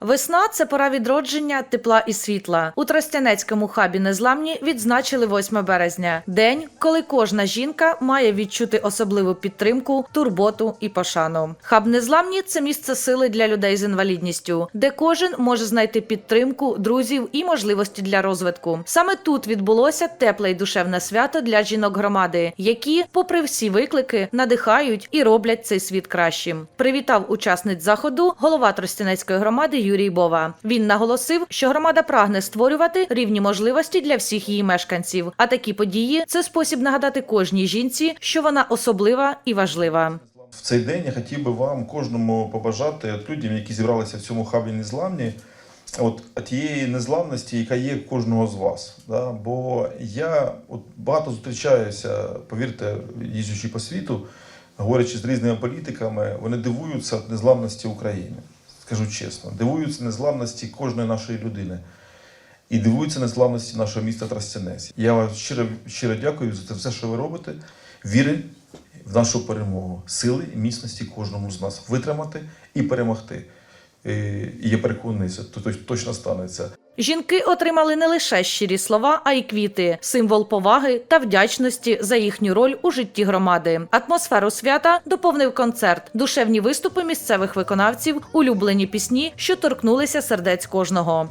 Весна це пора відродження, тепла і світла. У Тростянецькому хабі Незламні відзначили 8 березня день, коли кожна жінка має відчути особливу підтримку, турботу і пошану. Хаб Незламні це місце сили для людей з інвалідністю, де кожен може знайти підтримку, друзів і можливості для розвитку. Саме тут відбулося тепле й душевне свято для жінок громади, які, попри всі виклики, надихають і роблять цей світ кращим. Привітав учасниць заходу голова Тростянецької громади Юрій Бова. Він наголосив, що громада прагне створювати рівні можливості для всіх її мешканців. А такі події це спосіб нагадати кожній жінці, що вона особлива і важлива. В цей день я хотів би вам кожному побажати от людям, які зібралися в цьому хабі незламні, от тієї незламності, яка є кожного з вас. Да? Бо я от багато зустрічаюся, повірте, їздячи по світу, говорячи з різними політиками, вони дивуються незламності України. Скажу чесно, дивуються незламності кожної нашої людини. І дивуються незламності нашого міста Трастянець. Я вам щиро, щиро дякую за все, що ви робите. Віри в нашу перемогу, сили і міцності кожному з нас витримати і перемогти. Е, І я переконаний, це то- то- точно станеться. Жінки отримали не лише щирі слова, а й квіти, символ поваги та вдячності за їхню роль у житті громади. Атмосферу свята доповнив концерт, душевні виступи місцевих виконавців, улюблені пісні, що торкнулися сердець кожного.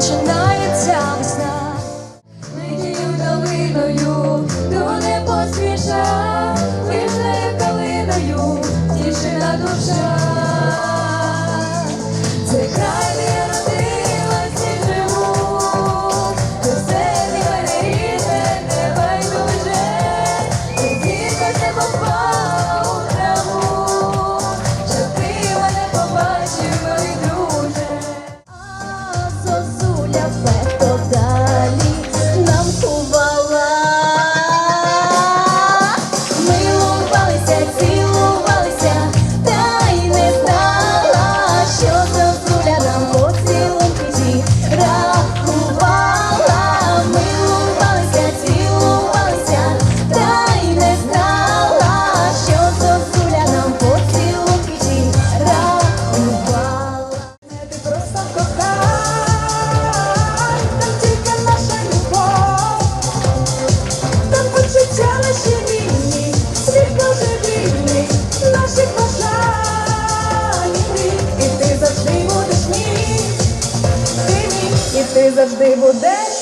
Починається весна. Летію долиною, до небо свіжа, вишнею калиною, душа. Це край, завжди будеш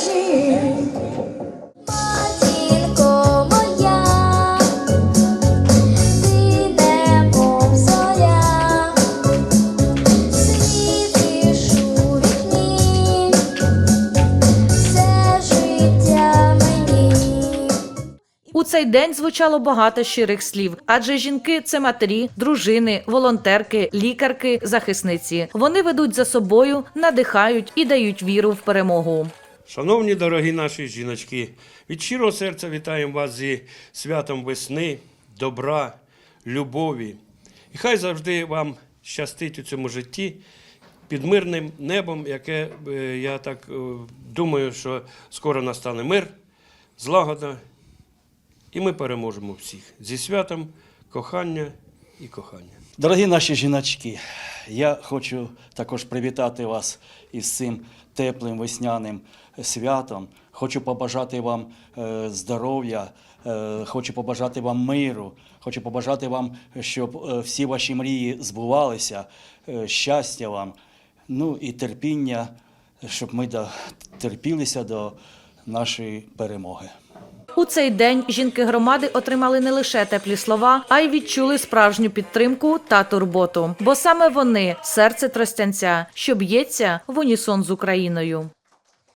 цей день звучало багато щирих слів, адже жінки це матері, дружини, волонтерки, лікарки, захисниці. Вони ведуть за собою, надихають і дають віру в перемогу. Шановні дорогі наші жіночки, від щирого серця вітаємо вас зі святом весни, добра, любові. І хай завжди вам щастить у цьому житті під мирним небом, яке е, я так е, думаю, що скоро настане мир, злагода, і ми переможемо всіх зі святом кохання і кохання. Дорогі наші жіночки, я хочу також привітати вас із цим теплим весняним святом. Хочу побажати вам е, здоров'я, е, хочу побажати вам миру, хочу побажати вам, щоб е, всі ваші мрії збувалися, щастя вам, ну і терпіння, щоб ми терпілися до нашої перемоги. У цей день жінки громади отримали не лише теплі слова, а й відчули справжню підтримку та турботу. Бо саме вони серце тростянця, що б'ється в унісон з Україною.